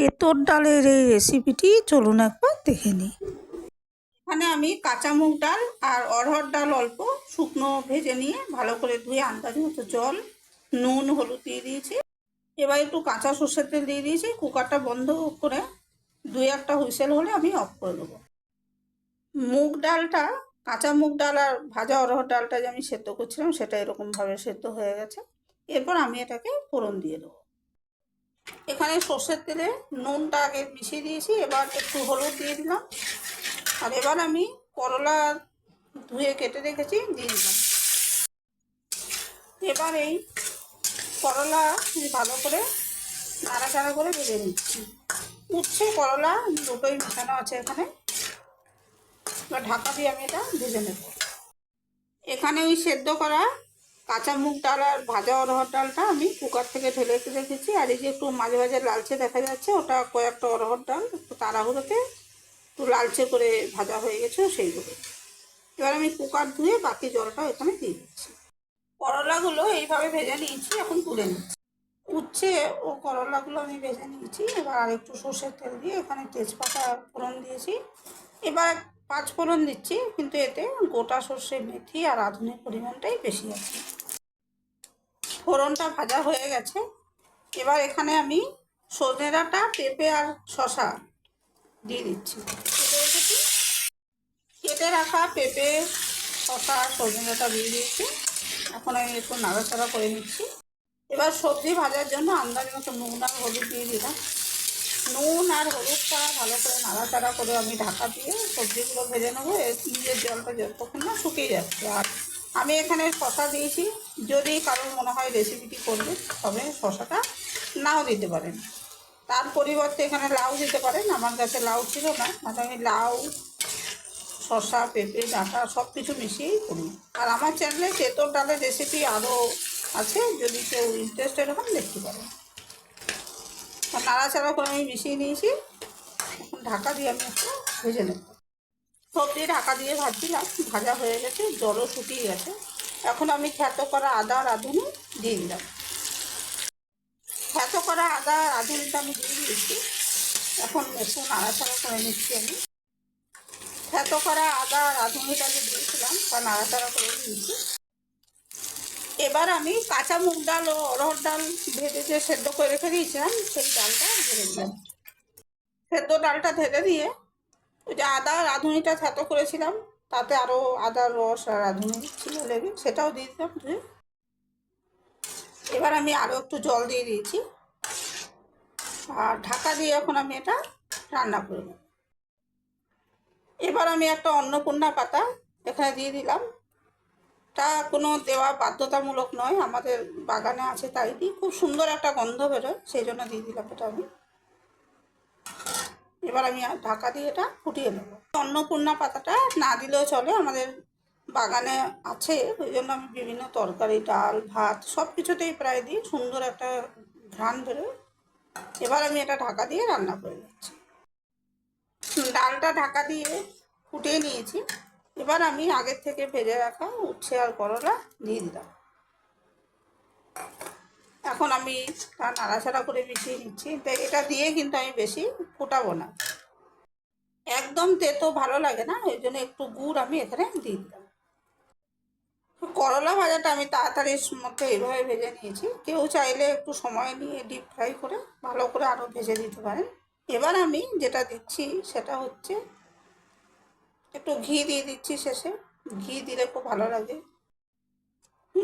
তেঁতর ডালের এই রেসিপিটি চলুন একবার দেখে নিই। এখানে আমি কাঁচা মুগ ডাল আর অরহর ডাল অল্প, শুকনো ভেজে নিয়ে ভালো করে ধুয়ে আন্দাজ মতো জল, নুন, হলুদ দিয়ে দিয়েছি। এবার একটু কাঁচা সর্ষের তেল দিয়ে দিয়েছি, কুকারটা বন্ধ করে দুই একটা হুইসেল হলে আমি অফ করে দেবো। মুগ ডালটা, কাঁচা মুগ ডাল আর ভাজা অরহর ডালটা যে আমি সেদ্ধ করছিলাম সেটা এরকমভাবে সেদ্ধ হয়ে গেছে। এরপর আমি এটাকে ফোড়ন দিয়ে দেবো। এখানে সর্ষের তেলে নুনটা আগে মিশিয়ে দিয়েছি, এবার একটু হলুদ দিয়ে দিলাম। আর এবার আমি করলা ধুয়ে কেটে রেখেছি, দিয়ে দিলাম। এবার এই করলা ভালো করে নাড়াচাড়া করে ভেজে নিচ্ছি। উচ্ছে করলা দুটোই মেশানো আছে এখানে। এবার ঢাকা দিয়ে আমি এটা ভেজে নেব। এখানে ওই সেদ্ধ করা কাঁচা মুগ ডাল আর ভাজা অরহর ডালটা আমি কুকার থেকে ঢেলে রেখেছি। আর এই যে একটু মাঝে মাঝে লালচে দেখা যাচ্ছে, ওটা কয়েকটা অরহর ডাল, একটু তাড়াহুড়োতে একটু লালচে করে ভাজা হয়ে গেছে সেইগুলো। এবার আমি কুকার ধুয়ে বাকি জলটা এখানে দিয়ে দিচ্ছি। করলাগুলো এইভাবে ভেজে নিয়েছি, এখন তুলে নিচ্ছি। উচ্ছে ও করলাগুলো আমি ভেজে নিয়েছি। এবার আর একটু সর্ষের তেল দিয়ে এখানে তেজপাতা ফোড়ন দিয়েছি। এবার পাঁচ ফোড়ন দিচ্ছি, কিন্তু এতে গোটা সর্ষে, মেথি আর আধুনিক পরিমাণটাই বেশি আছে। ফোড়নটা ভাজা হয়ে গেছে। এবার এখানে আমি সজনে ডাঁটা পেঁপে আর শশা দিয়ে দিচ্ছি। কেটে রাখা পেঁপে শশা সজনে ডাঁটা দিয়ে দিয়েছি। এখন আমি একটু নাড়াচাড়া করে নিচ্ছি। এবার সবজি ভাজার জন্য আন্দাজ মতো নুন আর হলুদ দিয়ে দিলাম। নুন আর হলুদটা ভালো করে নাড়াচাড়া করে আমি ঢাকা দিয়ে সবজিগুলো ভেজে নেব। নিজের জলটা যতক্ষণ না শুকিয়ে যাচ্ছে। আর আমি এখানে শশা দিয়েছি। যদি কারোর মনে হয় রেসিপিটি করবে, তবে শশাটা নাও দিতে পারেন। তার পরিবর্তে এখানে লাউ দিতে পারেন। আমার কাছে লাউ ছিল না। মানে আমি লাউ, শশা, পেঁপে, ডাঁটা সব কিছু মিশিয়েই করি। আর আমার চ্যানেলে তেঁতর ডালের রেসিপি আরও আছে। যদি কেউ ইন্টারেস্টেড হন, দেখতে পারেন। নাড়াচাড়া করে আমি মিশিয়ে নিয়েছি। এখন ঢাকা দিয়ে আমি একটু ভেজে নেব। সবজি ঢাকা দিয়ে ভাজছিলাম, ভাজা হয়ে গেছে, জলও শুকিয়ে গেছে। এখন আমি খ্যাত করা আদা আর রাঁধুনি দিয়ে দিলাম। খ্যাত করা আদা আর রাঁধুনিটা আমি দিয়ে দিয়েছি। এখন একটু নাড়াচাড়া করে নিচ্ছি আমি। খ্যাত করা আদা আর রাঁধুনিটা যে দিয়েছিলাম তা নাড়াচাড়া করে দিয়েছি এবার আমি কাঁচা মুগ ডাল ও অরহর ডাল ভেজে যে সেদ্ধ করে রেখে দিয়েছিলাম, সেই ডালটা ঢেলে দিলাম সেদ্ধ ডালটা ঢেলে দিয়ে যে আদা রাঁধুনিটা থেতো করেছিলাম, তাতে আরও আদা, রস আর রাঁধুনি ছিল লেগে সেটাও দিয়ে দিলাম ধুয়ে এবার আমি আরও একটু জল দিয়ে দিয়েছি। আর ঢাকা দিয়ে এখন আমি এটা রান্না করব। এবার আমি একটা অন্নপূর্ণা পাতা এখানে দিয়ে দিলাম। তা কোনো দেওয়া বাধ্যতামূলক নয়, আমাদের বাগানে আছে তাই দিই খুব সুন্দর একটা গন্ধ বেরোয়, সেই জন্য দিয়ে দিলাম এটা আমি। এবার আমি আর ঢাকা দিয়ে এটা ফুটিয়ে নেব। অন্নপূর্ণা পাতাটা না দিলেও চলে, আমাদের বাগানে আছে, ওই জন্য আমি বিভিন্ন তরকারি, ডাল, ভাত সব কিছুতেই প্রায় দিই, সুন্দর একটা ঘ্রাণ বেরোয়। এবার আমি এটা ঢাকা দিয়ে রান্না করে নিচ্ছি। ডালটা ঢাকা দিয়ে ফুটিয়ে নিয়েছি। এবার আমি আগের থেকে ভেজে রাখা উচ্ছে আর করলা দিয়ে দিলাম। এখন আমি তা নাড়াচাড়া করে মিশিয়ে নিচ্ছি। এটা দিয়ে কিন্তু আমি বেশি ফোটাবো না। একদম তেতো ভালো লাগে না, ওই জন্য একটু গুড় আমি এখানে দিয়ে দিলাম। করলা ভাজাটা আমি তাড়াতাড়ির মধ্যে এইভাবে ভেজে নিয়েছি। কেউ চাইলে একটু সময় নিয়ে ডিপ ফ্রাই করে ভালো করে আরও ভেজে দিতে পারেন। এবার আমি যেটা দিচ্ছি সেটা হচ্ছে একটু ঘি দিয়ে দিচ্ছি শেষে। ঘি দিলে খুব ভালো লাগে।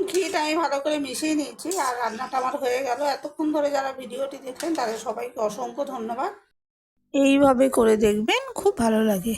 ঘিটা আমি ভালো করে মিশিয়ে নিয়েছি আর রান্নাটা আমার হয়ে গেল। এতক্ষণ ধরে যারা ভিডিওটি দেখলেন, তাদের সবাইকে অসংখ্য ধন্যবাদ। এইভাবে করে দেখবেন, খুব ভালো লাগে।